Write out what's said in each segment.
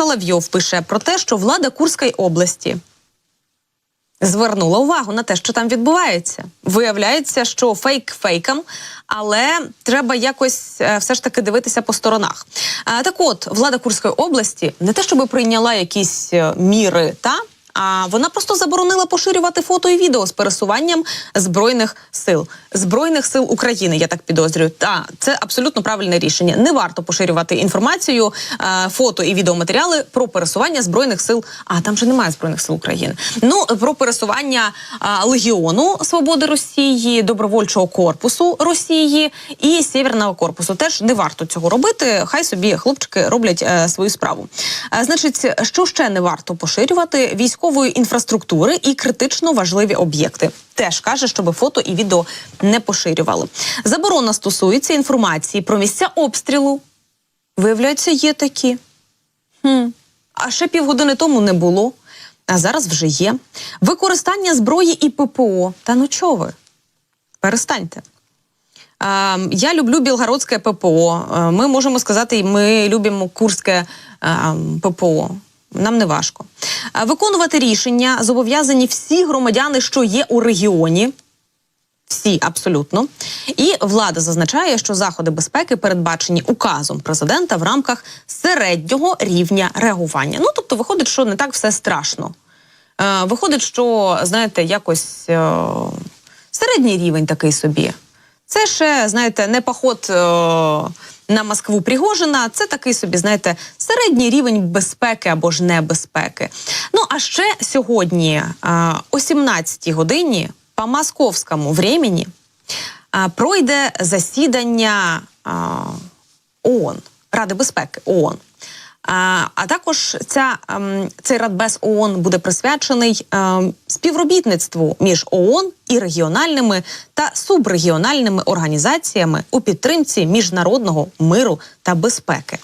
Соловйов пише про те, що влада Курської області звернула увагу на те, що там відбувається. Виявляється, що фейк фейкам, але треба якось е, все ж таки дивитися по сторонах. Е, так от, влада Курської області не те, щоб прийняла якісь е, міри, та а вона просто заборонила поширювати фото і відео з пересуванням збройних сил збройних сил України. Я так підозрюю. Та це абсолютно правильне рішення. Не варто поширювати інформацію, е, фото і відеоматеріали про пересування збройних сил. А там же немає збройних сил України. Ну про пересування е, легіону свободи Росії, добровольчого корпусу Росії і Сєвєрного корпусу. Теж не варто цього робити. Хай собі хлопчики роблять е, свою справу. Значить, що ще не варто поширювати військової інфраструктури і критично важливі об'єкти. Теж каже, щоб фото і відео не поширювали. Заборона стосується інформації про місця обстрілу. Виявляється, є такі. Хм. А ще півгодини тому не було, а зараз вже є. Використання зброї і ППО. Та ну чого? Перестаньте. Е, я люблю білгородське ППО. Е, Ми можемо сказати, ми любимо курське е, ППО. Нам не важко. Е, Виконувати рішення зобов'язані всі громадяни, що є у регіоні. Всі абсолютно. І влада зазначає, що заходи безпеки передбачені указом президента в рамках середнього рівня реагування. Ну тобто, виходить, що не так все страшно. Е, виходить, що знаєте, якось е, середній рівень такий собі. Це ще, знаєте, не поход е, на Москву Пригожина, це такий собі, знаєте, середній рівень безпеки або ж небезпеки. Ну а ще сьогодні о 17-й годині по московському времені пройде засідання ООН, Ради безпеки ООН. А, також ця, ем, цей Радбез ООН буде присвячений ем, співробітництву між ООН і регіональними та субрегіональними організаціями у підтримці міжнародного миру та безпеки.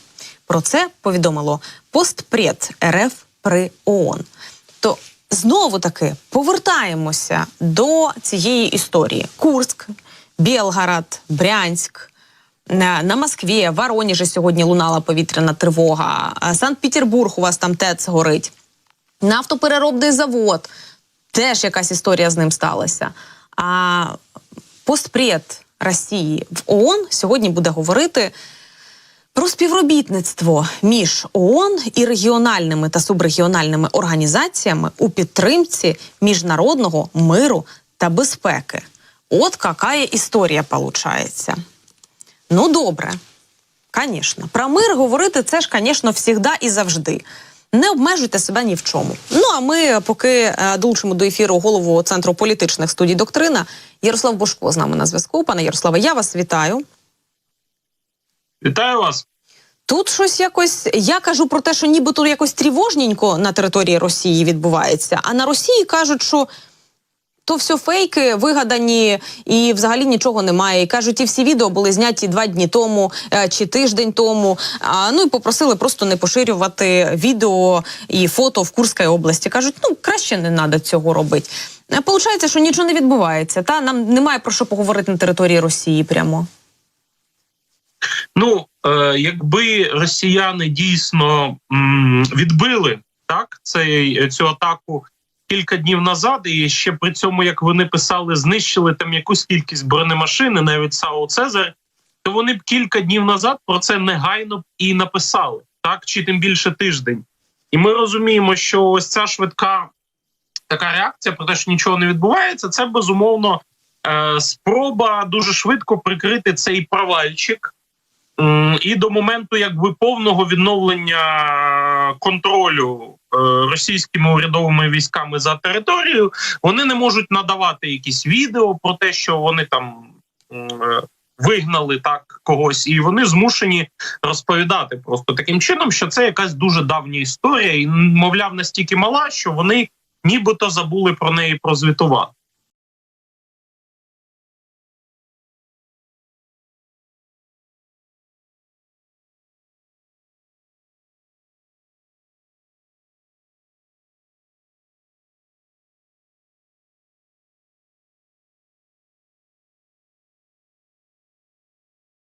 Про це повідомило постпред РФ при ООН. То знову таки повертаємося до цієї історії: Курськ, Білгород, Брянськ. На, Москві, Воронежі сьогодні лунала повітряна тривога. Санкт-Петербург у вас там ТЕЦ горить. Нафтопереробний завод. Теж якась історія з ним сталася. А постпред Росії в ООН сьогодні буде говорити про співробітництво між ООН і регіональними та субрегіональними організаціями у підтримці міжнародного миру та безпеки. От яка історія виходить. Ну, добре, звісно. Про мир говорити це ж, звісно, завжди і завжди. Не обмежуйте себе ні в чому. Ну а ми поки е, долучимо до ефіру голову центру політичних студій доктрина Ярослав Бошко з нами на зв'язку. Пане Ярославе, я вас вітаю. Вітаю вас. Тут щось якось я кажу про те, що нібито якось тривожненько на території Росії відбувається. А на Росії кажуть, що то все фейки вигадані і взагалі нічого немає. І кажуть, ті всі відео були зняті два дні тому е, чи тиждень тому. А ну і попросили просто не поширювати відео і фото в Курській області. кажуть, ну краще не треба цього робити. Е, Получається, що нічого не відбувається. Та нам немає про що поговорити на території Росії прямо. Ну е, якби росіяни дійсно відбили так цей цю атаку кілька днів назад, і ще при цьому, як вони писали, знищили там якусь кількість бронемашин, і навіть САУ Цезар, то вони б кілька днів назад про це негайно і написали, так чи тим більше тиждень. І ми розуміємо, що ось ця швидка така реакція про те, що нічого не відбувається, це безумовно е, спроба дуже швидко прикрити цей провальчик. І до моменту якби повного відновлення контролю е, російськими урядовими військами за територією, вони не можуть надавати якісь відео про те, що вони там е, вигнали так когось, і вони змушені розповідати просто таким чином, що це якась дуже давня історія, і мовляв настільки мала, що вони нібито забули про неї прозвітувати.